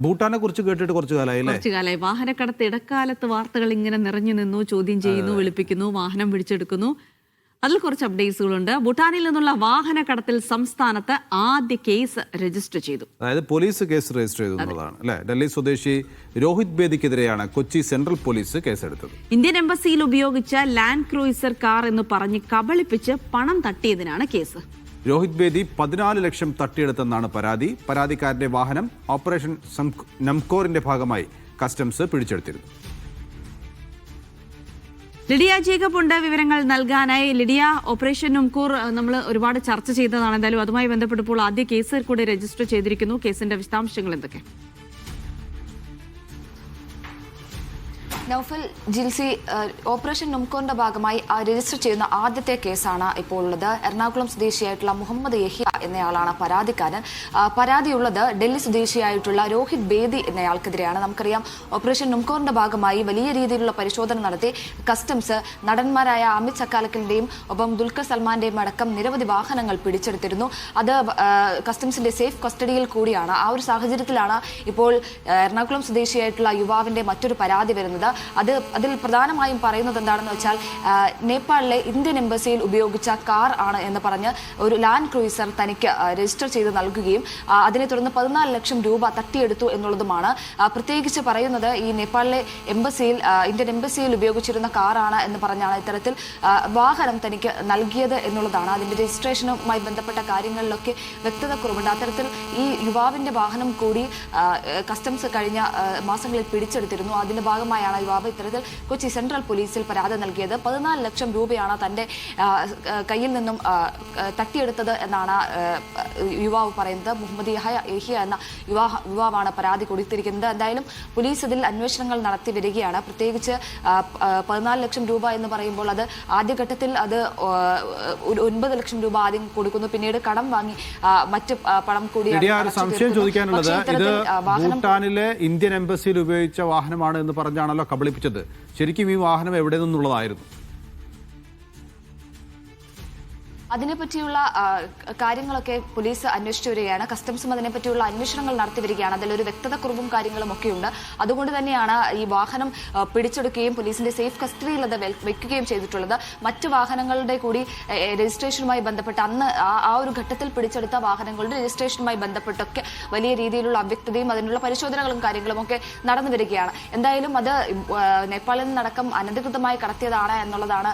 ഭൂട്ടാനെ കുറിച്ച് കേട്ടിട്ട് കുറച്ച് കാലമായി കുറച്ചു കാലമായി. വാഹനക്കടത്ത് ഇടക്കാലത്ത് വാർത്തകൾ ഇങ്ങനെ നിറഞ്ഞു നിന്നു ചോദ്യം ചെയ്യുന്നു വിളിപ്പിക്കുന്നു വാഹനം പിടിച്ചെടുക്കുന്നു. അതിൽ കുറച്ച് അപ്ഡേറ്റ്സുകളുണ്ട്. ഭൂട്ടാനിൽ നിന്നുള്ള വാഹന കടത്തിൽ സംസ്ഥാനത്ത് ആദ്യ കേസ് രജിസ്റ്റർ ചെയ്തു. അതായത് പോലീസ് കേസ് രജിസ്റ്റർ ചെയ്തു എന്നുള്ളതാണ് അല്ലെ? ഡൽഹി സ്വദേശി രോഹിത് ബേദിക്കെതിരെയാണ് കൊച്ചി സെൻട്രൽ പോലീസ് കേസെടുത്തത്. ഇന്ത്യൻ എംബസിയിൽ ഉപയോഗിച്ച ലാൻഡ് ക്രൂയിസർ കാർ എന്ന് പറഞ്ഞ് കബളിപ്പിച്ച് പണം തട്ടിയതിനാണ് കേസ്. രോഹിത് ബേദി പതിനാല് ലക്ഷം തട്ടിയെടുത്തെന്നാണ് പരാതി. പരാതിക്കാരന്റെ വാഹനം ഓപ്പറേഷൻ നംകോറിന്റെ ഭാഗമായി കസ്റ്റംസ് പിടിച്ചെടുത്തിരുന്നു. ലിഡിയ ജേക്കബ് ഉണ്ട്. വിവരങ്ങൾ നൽകാനായി ലിഡിയ ഓപ്പറേഷൻ നുംകൂർ നമ്മൾ ഒരുപാട് ചർച്ച ചെയ്തതാണ്. എന്തായാലും അതുമായി ബന്ധപ്പെട്ടപ്പോൾ ആദ്യ കേസ് കൂടെ രജിസ്റ്റർ ചെയ്തിരിക്കുന്നു. കേസിന്റെ വിശദാംശങ്ങൾ എന്തൊക്കെ? നൌഫൽ ജിൽസി ഓപ്പറേഷൻ നുംകോറിന്റെ ഭാഗമായി രജിസ്റ്റർ ചെയ്യുന്ന ആദ്യത്തെ കേസാണ് ഇപ്പോൾ ഉള്ളത് എറണാകുളം സ്വദേശിയായിട്ടുള്ള മുഹമ്മദ് യഹിയ എന്നയാളാണ് പരാതിക്കാരൻ. പരാതിയുള്ളത് ഡൽഹി സ്വദേശിയായിട്ടുള്ള രോഹിത് ബേദി എന്നയാൾക്കെതിരെയാണ്. നമുക്കറിയാം ഓപ്പറേഷൻ നുംകോറിന്റെ ഭാഗമായി വലിയ രീതിയിലുള്ള പരിശോധന നടത്തി കസ്റ്റംസ് നടന്മാരായ അമിത് ചക്കാലക്കലിന്റെയും ഒപ്പം ദുൽഖർ സൽമാന്റെയും അടക്കം നിരവധി വാഹനങ്ങൾ പിടിച്ചെടുത്തിരുന്നു. അത് കസ്റ്റംസിന്റെ സേഫ് കസ്റ്റഡിയിൽ കൂടിയാണ്. ആ ഒരു സാഹചര്യത്തിലാണ് ഇപ്പോൾ എറണാകുളം സ്വദേശിയായിട്ടുള്ള യുവാവിന്റെ മറ്റൊരു പരാതി വരുന്നത്. അത് അതിൽ പ്രധാനമായും പറയുന്നത് എന്താണെന്ന് വെച്ചാൽ നേപ്പാളിലെ ഇന്ത്യൻ എംബസിയിൽ ഉപയോഗിച്ച കാർ ആണ് എന്ന് പറഞ്ഞ് ഒരു ലാൻഡ് ക്രൂയിസർ തനിക്ക് രജിസ്റ്റർ ചെയ്ത് നൽകുകയും അതിനെ തുടർന്ന് പതിനാല് ലക്ഷം രൂപ തട്ടിയെടുത്തു എന്നുള്ളതുമാണ് പ്രത്യേകിച്ച് പറയുന്നത് ഈ നേപ്പാളിലെ എംബസിയിൽ ഇന്ത്യൻ എംബസിയിൽ ഉപയോഗിച്ചിരുന്ന കാറാണ് എന്ന് പറഞ്ഞാണ് ഇത്തരത്തിൽ വാഹനം തനിക്ക് നൽകിയത് എന്നുള്ളതാണ്. അതിന്റെ രജിസ്ട്രേഷനുമായി ബന്ധപ്പെട്ട കാര്യങ്ങളിലൊക്കെ വ്യക്തത കുറവുണ്ട്. അത്തരത്തിൽ ഈ യുവാവിന്റെ വാഹനം കൂടി കസ്റ്റംസ് കഴിഞ്ഞ മാസങ്ങളിൽ പിടിച്ചെടുത്തിരുന്നു. അതിന്റെ ഭാഗമായാണ് യുവാവ് ഇത്തരത്തിൽ കൊച്ചി സെൻട്രൽ പോലീസിൽ പരാതി നൽകിയത് പതിനാല് ലക്ഷം രൂപയാണ് തന്റെ കയ്യിൽ നിന്നും തട്ടിയെടുത്തത് എന്നാണ് യുവാവ് പറയുന്നത് മുഹമ്മദ് യഹയ എന്ന യുവാ യുവാവാണ് പരാതി കൊടുത്തിരിക്കുന്നത്. എന്തായാലും പോലീസ് ഇതിൽ അന്വേഷണങ്ങൾ നടത്തി വരികയാണ്. പ്രത്യേകിച്ച് പതിനാല് ലക്ഷം രൂപ എന്ന് പറയുമ്പോൾ അത് ആദ്യഘട്ടത്തിൽ അത് ഒരു ഒൻപത് ലക്ഷം രൂപ ആദ്യം കൊടുക്കുന്നു. പിന്നീട് കടം വാങ്ങി മറ്റ് പണം കൂടി സംശയം. ചോദിക്കാനുള്ളത് ഇത് ഭൂട്ടാനിലെ ഇന്ത്യൻ എംബസിയിൽ ഉപയോഗിച്ച വാഹനമാണ് എന്ന് പറഞ്ഞാണല്ലോ കബളിപ്പിച്ചത്. ശരിക്കും ഈ വാഹനം എവിടെ നിന്നുള്ളതായിരുന്നു? അതിനെപ്പറ്റിയുള്ള കാര്യങ്ങളൊക്കെ പോലീസ് അന്വേഷിച്ചു വരികയാണ്. കസ്റ്റംസും അതിനെപ്പറ്റിയുള്ള അന്വേഷണങ്ങൾ നടത്തി വരികയാണ്. അതിലൊരു വ്യക്തത കുറവും കാര്യങ്ങളും ഒക്കെ ഉണ്ട് അതുകൊണ്ട് തന്നെയാണ് ഈ വാഹനം പിടിച്ചെടുക്കുകയും പോലീസിന്റെ സേഫ് കസ്റ്റഡിയിൽ അത് വെക്കുകയും ചെയ്തിട്ടുള്ളത്. മറ്റ് വാഹനങ്ങളുടെ കൂടി രജിസ്ട്രേഷനുമായി ബന്ധപ്പെട്ട് അന്ന് ആ ഒരു ഘട്ടത്തിൽ പിടിച്ചെടുത്ത വാഹനങ്ങളുടെ രജിസ്ട്രേഷനുമായി ബന്ധപ്പെട്ടൊക്കെ വലിയ രീതിയിലുള്ള അവ്യക്തതയും അതിനുള്ള പരിശോധനകളും കാര്യങ്ങളും ഒക്കെ നടന്നു വരികയാണ്. എന്തായാലും അത് നേപ്പാളിൽ നിന്നടക്കം അനധികൃതമായി കടത്തിയതാണ് എന്നുള്ളതാണ്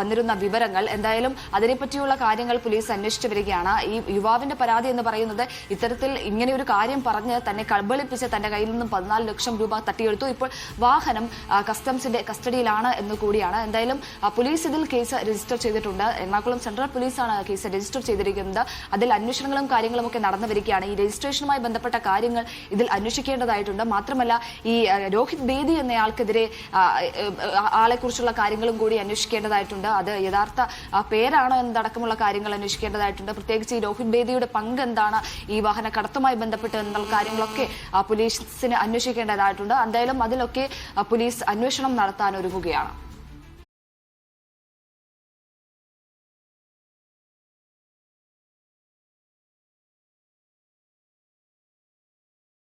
വന്നിരുന്ന വിവരങ്ങൾ. എന്തായാലും അതിനെപ്പറ്റിയുള്ള കാര്യങ്ങൾ പോലീസ് അന്വേഷിച്ചു വരികയാണ്. ഈ യുവാവിന്റെ പരാതി എന്ന് പറയുന്നത് ഇത്തരത്തിൽ ഇങ്ങനെ ഒരു കാര്യം പറഞ്ഞ് തന്നെ കബളിപ്പിച്ച് തന്റെ കയ്യിൽ നിന്നും പതിനാല് ലക്ഷം രൂപ തട്ടിയെടുത്തു. ഇപ്പോൾ വാഹനം കസ്റ്റംസിന്റെ കസ്റ്റഡിയിലാണ് എന്ന് കൂടിയാണ്. എന്തായാലും പോലീസ് ഇതിൽ കേസ് രജിസ്റ്റർ ചെയ്തിട്ടുണ്ട്. എറണാകുളം സെൻട്രൽ പോലീസാണ് കേസ് രജിസ്റ്റർ ചെയ്തിരിക്കുന്നത്. അതിൽ അന്വേഷണങ്ങളും കാര്യങ്ങളും ഒക്കെ നടന്നു വരികയാണ്. ഈ രജിസ്ട്രേഷനുമായി ബന്ധപ്പെട്ട കാര്യങ്ങൾ ഇതിൽ അന്വേഷിക്കേണ്ടതായിട്ടുണ്ട്. മാത്രമല്ല ഈ രോഹിത് ബേദി എന്നയാൾക്കെതിരെ ആളെക്കുറിച്ചുള്ള കാര്യങ്ങളും കൂടി അന്വേഷിക്കേണ്ടതായിട്ടുണ്ട്. അത് യഥാർത്ഥ പേരാണോ പേരാണോ എന്നതടക്കമുള്ള കാര്യങ്ങൾ അന്വേഷിക്കേണ്ടതായിട്ടുണ്ട്. പ്രത്യേകിച്ച് ഈ രോഹിത് ബേദിയുടെ പങ്ക് എന്താണ്? ഈ വാഹന കടത്തുമായി ബന്ധപ്പെട്ട് എന്നുള്ള കാര്യങ്ങളൊക്കെ പോലീസിന് അന്വേഷിക്കേണ്ടതായിട്ടുണ്ട്. എന്തായാലും അതിലൊക്കെ പോലീസ് അന്വേഷണം നടത്താൻ ഒരുങ്ങുകയാണ്.